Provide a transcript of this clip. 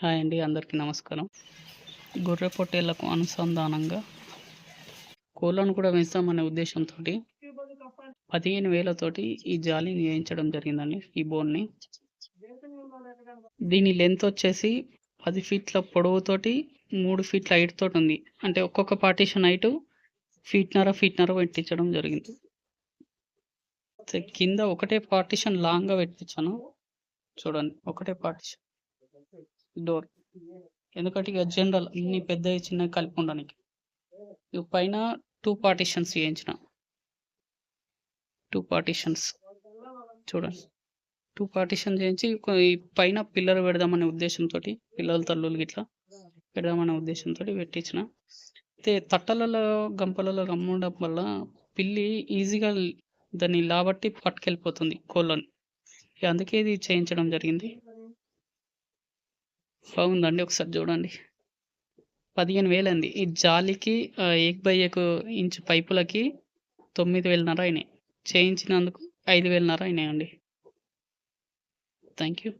Hi అండి అందరికీ నమస్కారం. గొర్రె పొట్టేళ్ళకు అనుసంధానంగా కోళ్ళను కూడా వేస్తామనే ఉద్దేశంతో పదిహేను వేలతోటి ఈ జాలీని వేయించడం జరిగిందండి ఈ బోన్ని. దీని లెంత్ వచ్చేసి పది ఫీట్ల పొడవుతోటి మూడు ఫీట్ల హైట్ తోటి ఉంది. అంటే ఒక్కొక్క పార్టీషన్ హైట్ ఫీట్నర ఫీట్నర పెట్టించడం జరిగింది. కింద ఒకటే పార్టీషన్ లాంగ్గా పెట్టించాను. చూడండి ఒకటే పార్టీషన్ డోర్ ఎందుకంటే ఇక జనరల్ అన్ని పెద్దవి చిన్నవి కలిపి ఉండడానికి పైన టూ పార్టీషన్స్ చేయించిన. టూ పార్టీషన్స్ చూడండి. టూ పార్టీషన్ చేయించి ఈ పైన పిల్లర్ పెడదామనే ఉద్దేశంతో పిల్లల తల్లులు గిట్లా పెడదామనే ఉద్దేశంతో పెట్టించిన. అయితే తట్టలలో గంపలలో గమ్ముండడం వల్ల పిల్లి ఈజీగా దాన్ని లాబట్టి పట్టుకెళ్ళిపోతుంది కోళ్ళని. ఇక అందుకే ఇది చేయించడం జరిగింది. బాగుందండి ఒకసారి చూడండి. పదిహేను వేలు అండి ఈ జాలికి ఏక్ బై ఏక్ ఇంచు పైపులకి తొమ్మిది వేలన్నర అయినాయి. చేయించినందుకు ఐదు వేలన్నర అయినాయండి. Thank you